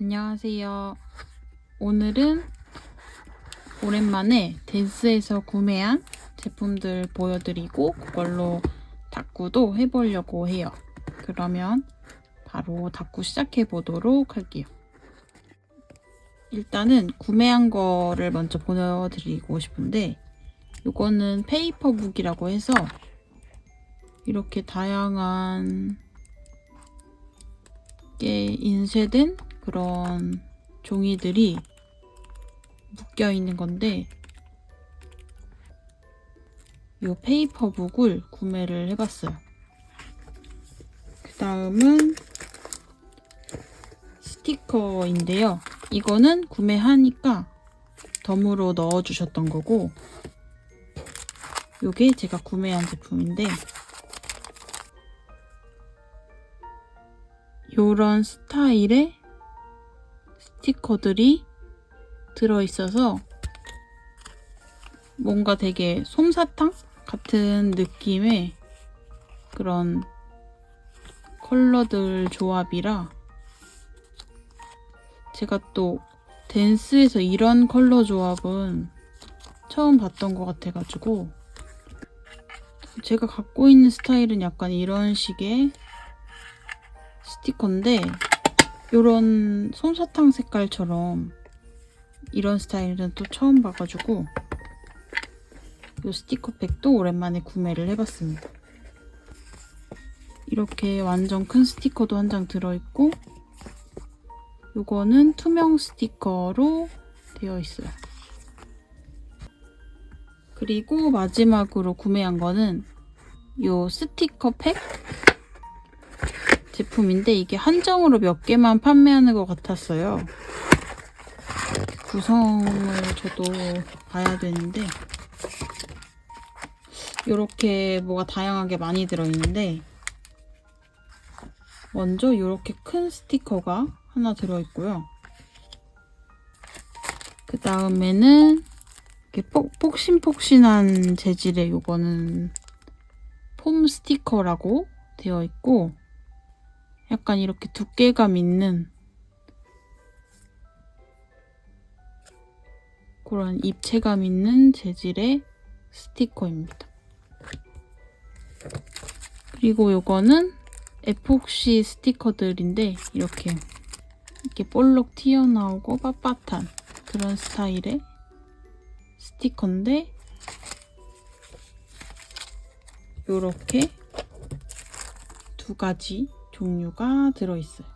안녕하세요. 오늘은 오랜만에 댄스에서 구매한 제품들 보여드리고 그걸로 닦구도 해보려고 해요. 그러면 바로 닦구 시작해 보도록 할게요. 일단은 구매한 거를 먼저 보여드리고 싶은데 이거는 페이퍼북이라고 해서 이렇게 다양한 게 인쇄된 그런 종이들이 묶여 있는 건데 이 페이퍼북을 구매를 해봤어요. 그 다음은 스티커인데요. 이거는 구매하니까 덤으로 넣어주셨던 거고 요게 제가 구매한 제품인데 요런 스타일의 스티커들이 들어있어서 뭔가 되게 솜사탕 같은 느낌의 그런 컬러들 조합이라 제가 또 댄스에서 이런 컬러 조합은 처음 봤던 것 같아가지고 제가 갖고 있는 스타일은 약간 이런 식의 스티커인데 이런 솜사탕 색깔처럼 이런 스타일은 또 처음 봐가지고 이 스티커팩도 오랜만에 구매를 해봤습니다. 이렇게 완전 큰 스티커도 한 장 들어있고 이거는 투명 스티커로 되어 있어요. 그리고 마지막으로 구매한 거는 이 스티커 팩 제품인데 이게 한정으로 몇 개만 판매하는 것 같았어요. 구성을 저도 봐야 되는데 이렇게 뭐가 다양하게 많이 들어있는데 먼저 이렇게 큰 스티커가 하나 들어있고요. 그 다음에는 이렇게 폭, 폭신폭신한 재질의 이거는 폼 스티커라고 되어 있고 약간 이렇게 두께감 있는 그런 입체감 있는 재질의 스티커입니다. 그리고 요거는 에폭시 스티커들인데 이렇게 이렇게 볼록 튀어나오고 빳빳한 그런 스타일의 스티커인데 요렇게 두 가지 종류가 들어있어요.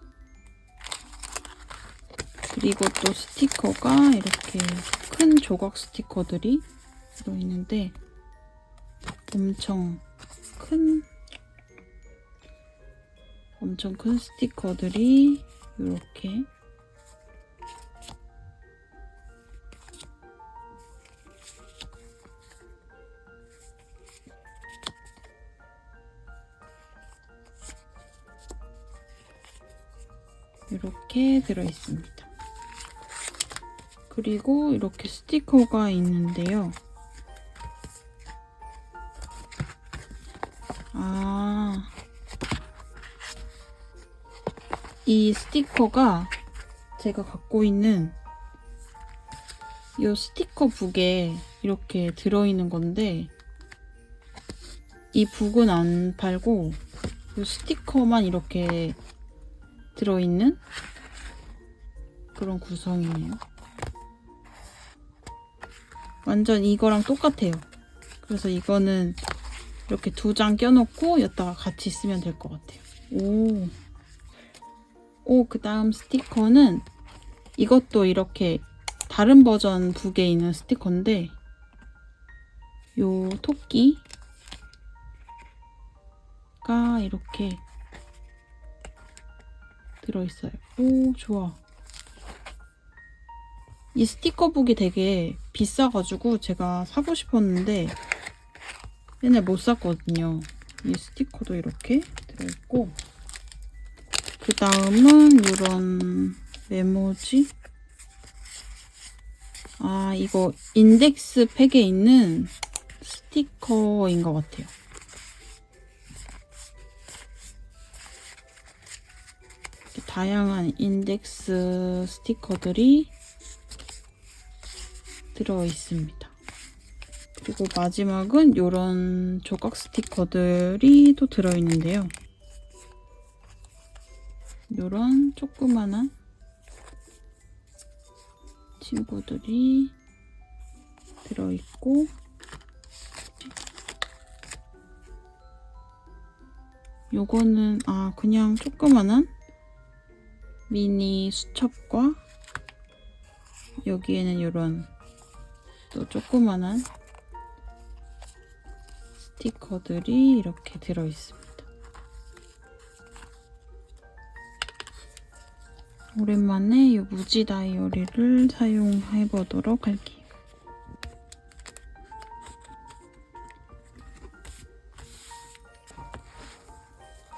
그리고 또 스티커가 이렇게 큰 조각 스티커들이 들어있는데 엄청 큰 엄청 큰 스티커들이 이렇게 이렇게 들어있습니다. 그리고 이렇게 스티커가 있는데요. 아, 이 스티커가 제가 갖고 있는 이 스티커 북에 이렇게 들어있는 건데 이 북은 안 팔고 이 스티커만 이렇게 들어있는 그런 구성이네요. 완전 이거랑 똑같아요. 그래서 이거는 이렇게 두 장 껴놓고 여기다가 같이 쓰면 될 것 같아요. 오. 오, 그 다음 스티커는 이것도 이렇게 다른 버전 북에 있는 스티커인데 요 토끼가 이렇게 들어있어요. 오, 좋아. 이 스티커북이 되게 비싸가지고 제가 사고 싶었는데 맨날 못 샀거든요. 이 스티커도 이렇게 들어있고 그 다음은 이런 메모지 아 이거 인덱스 팩에 있는 스티커인 것 같아요. 다양한 인덱스 스티커들이 들어 있습니다. 그리고 마지막은 이런 조각 스티커들이 또 들어 있는데요. 이런 조그만한 친구들이 들어 있고 요거는 아 그냥 조그만한 미니 수첩과 여기에는 이런 또 조그만한 스티커들이 이렇게 들어 있습니다. 오랜만에 이 무지 다이어리를 사용해 보도록 할게요.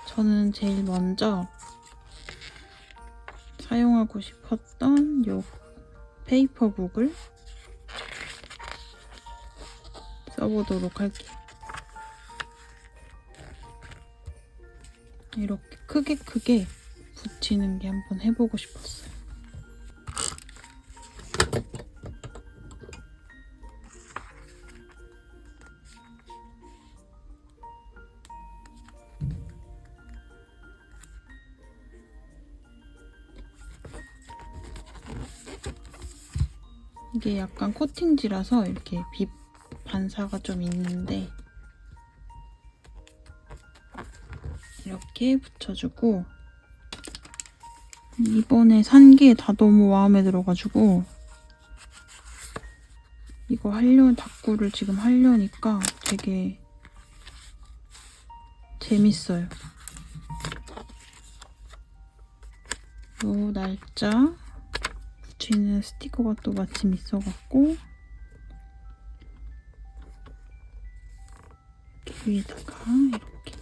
저는 제일 먼저 사용하고 싶었던 이 페이퍼북을 써보도록 할게요. 이렇게 크게 크게 붙이는 게 한번 해보고 싶었어요. 이게 약간 코팅지라서 이렇게 빛 반사가 좀 있는데 이렇게 붙여주고 이번에 산 게 다 너무 마음에 들어가지고 이거 하려 다꾸를 지금 하려니까 되게 재밌어요. 요 날짜 붙이는 스티커가 또 마침 있어갖고 이렇게 위에다가 이렇게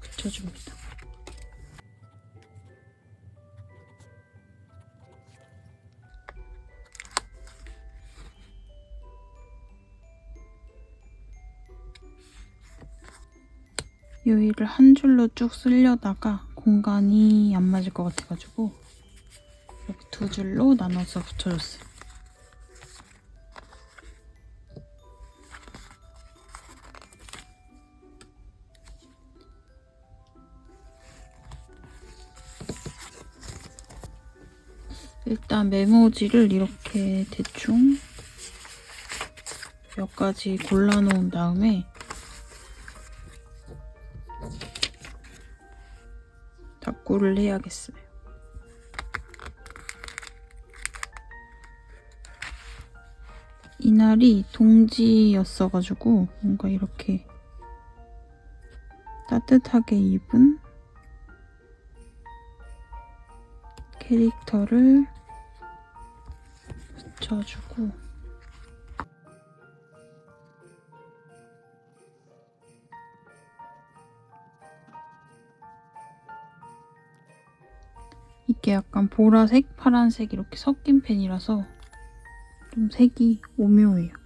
붙여줍니다. 요일을 한 줄로 쭉 쓸려다가 공간이 안 맞을 것 같아가지고 이렇게 두 줄로 나눠서 붙여줬어요. 일단 메모지를 이렇게 대충 몇 가지 골라놓은 다음에 닦고를 해야겠어요. 이날이 동지였어가지고 뭔가 이렇게 따뜻하게 입은 캐릭터를 붙여주고 이게 약간 보라색, 파란색 이렇게 섞인 펜이라서 좀 색이 오묘해요.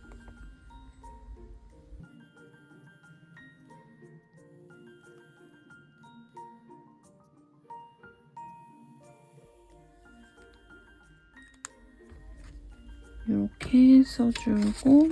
써주고.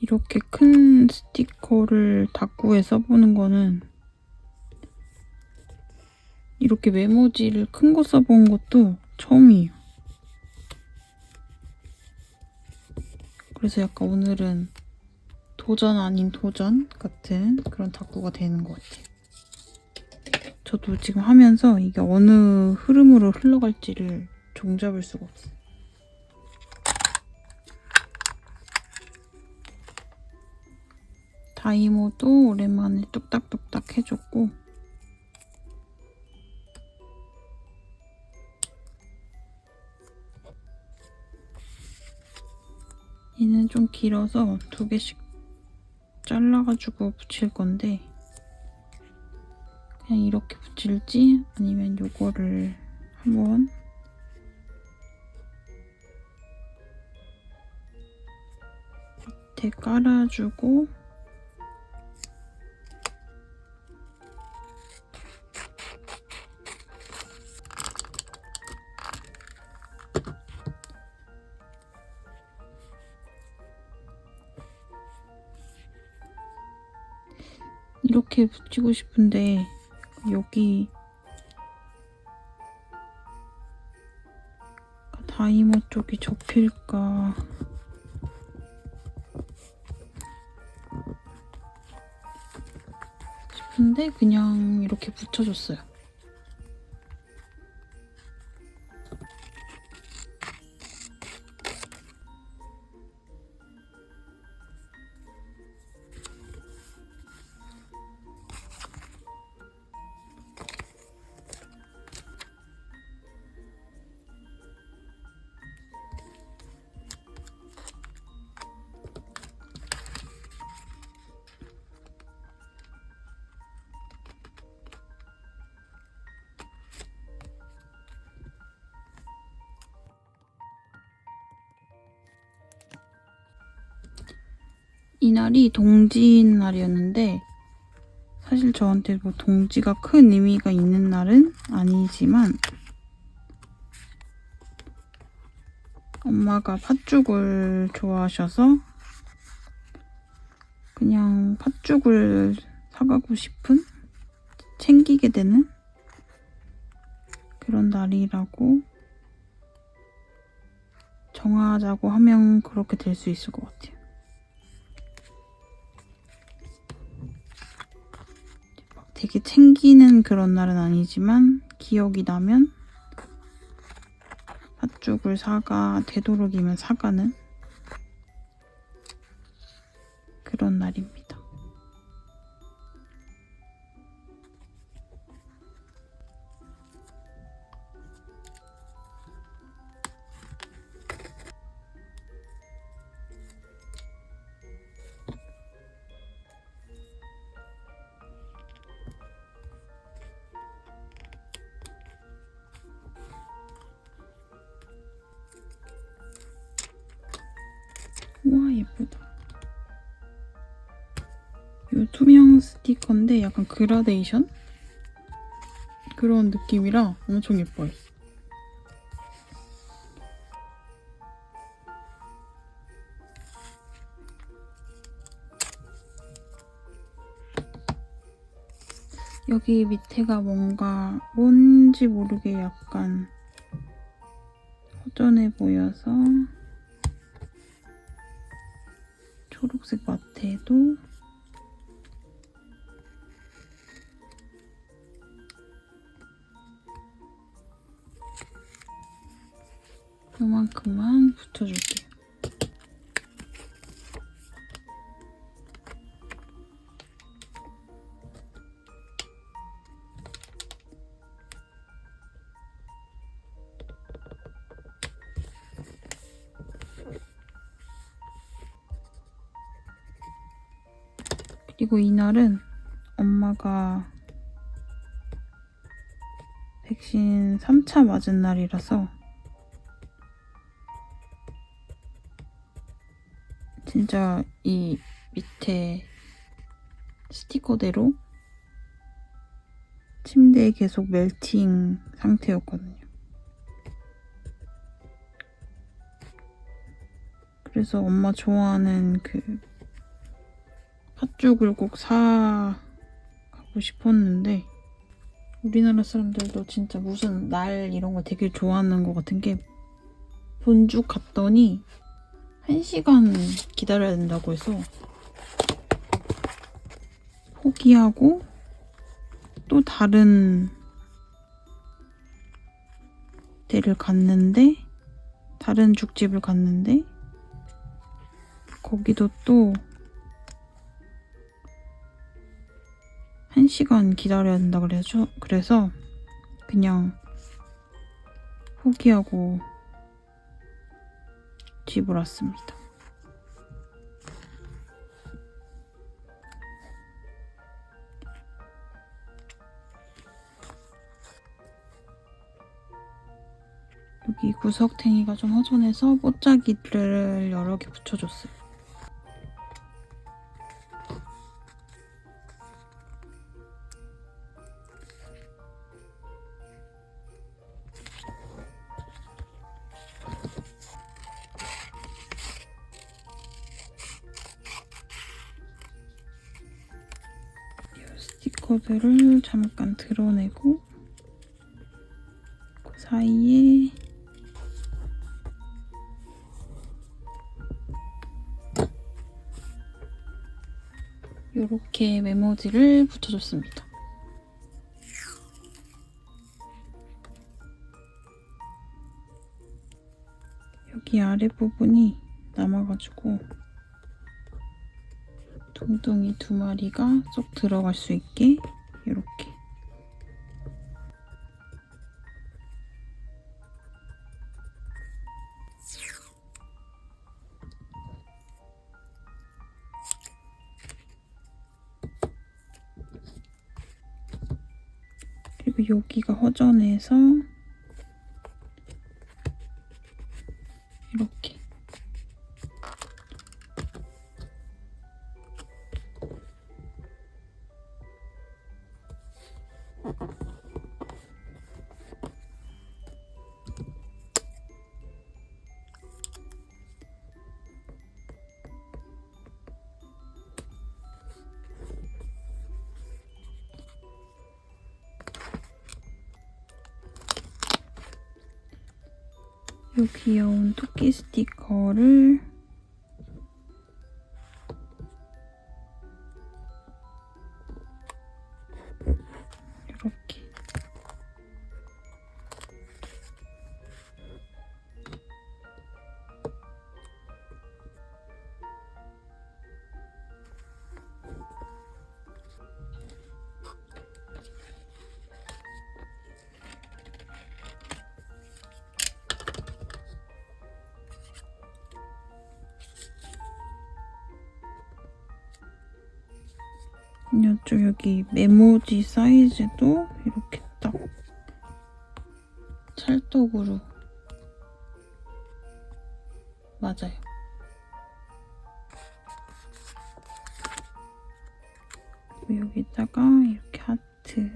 이렇게 큰 스티커를 다꾸에 써보는 거는 이렇게 메모지를 큰 거 써본 것도 처음이에요. 그래서 약간 오늘은 도전 아닌 도전 같은 그런 다꾸가 되는 것 같아요. 저도 지금 하면서 이게 어느 흐름으로 흘러갈지를 종잡을 수가 없어요. 다이모도 오랜만에 뚝딱뚝딱 해줬고 얘는 좀 길어서 두 개씩 잘라가지고 붙일 건데 그냥 이렇게 붙일지 아니면 요거를 한번 밑에 깔아주고 이렇게 붙이고 싶은데 여기 다이머 쪽이 접힐까 싶은데 그냥 이렇게 붙여줬어요. 이날이 동지인 날이었는데 사실 저한테 뭐 동지가 큰 의미가 있는 날은 아니지만 엄마가 팥죽을 좋아하셔서 그냥 팥죽을 사가고 싶은 챙기게 되는 그런 날이라고 정하자고 하면 그렇게 될 수 있을 것 같아요. 되게 챙기는 그런 날은 아니지만 기억이 나면 팥죽을 사가 되도록이면 사가는 그런 날입니다. 이 투명 스티커인데 약간 그라데이션 그런 느낌이라 엄청 예뻐요. 여기 밑에가 뭔가 뭔지 모르게 약간 허전해 보여서 초록색 마테도 요만큼만 붙여줄게요. 그리고 이날은 엄마가 백신 3차 맞은 날이라서 진짜 이 밑에 스티커대로 침대에 계속 멜팅 상태였거든요. 그래서 엄마 좋아하는 그 팥죽을 꼭 사 가고 싶었는데 우리나라 사람들도 진짜 무슨 날 이런 거 되게 좋아하는 것 같은 게 본죽 갔더니 1시간 기다려야 된다고 해서 포기하고 또 다른 데를 갔는데 다른 죽집을 갔는데 거기도 또 1시간 기다려야 된다 그래서 그래서 그냥 포기하고 뒤돌았습니다. 여기 구석탱이가 좀 허전해서 꽃자기를 여러 개 붙여줬어요. 이 스티커들을 잠깐 드러내고 그 사이에 이렇게 메모지를 붙여줬습니다. 여기 아랫부분이 남아가지고 둥둥이 두 마리가 쏙 들어갈 수 있게 이렇게. 그리고 여기가 허전해서 이 귀여운 토끼 스티커를 이쪽 여기 메모지 사이즈도 이렇게 딱 찰떡으로 맞아요. 여기다가 이렇게 하트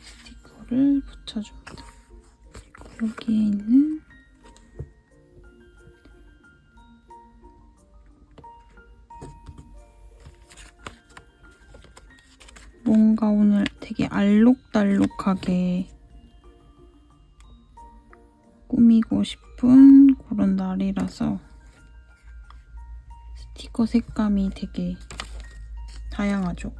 스티커를 붙여줍니다. 그리고 여기에 있는 뭔가 오늘 되게 알록달록하게 꾸미고 싶은 그런 날이라서 스티커 색감이 되게 다양하죠.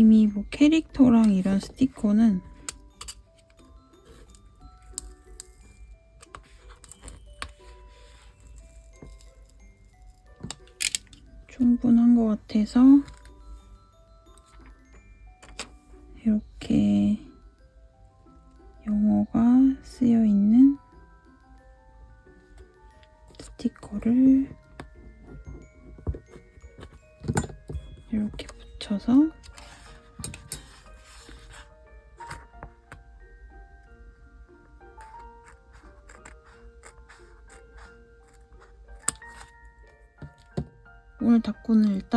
이미 뭐 캐릭터랑 이런 스티커는 충분한 것 같아서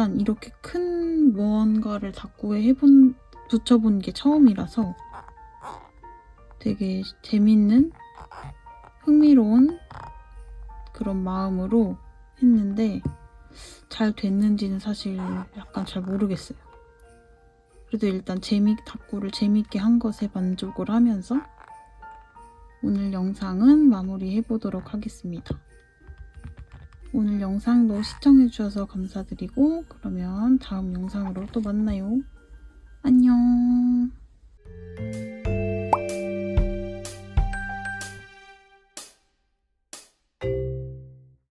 일단 이렇게 큰 무언가를 닭구에 해본 붙여본 게 처음이라서 되게 재밌는 흥미로운 그런 마음으로 했는데 잘 됐는지는 사실 약간 잘 모르겠어요. 그래도 일단 재미 닭구를 재밌게 한 것에 만족을 하면서 오늘 영상은 마무리해 보도록 하겠습니다. 오늘 영상도 시청해주셔서 감사드리고 그러면 다음 영상으로 또 만나요. 안녕.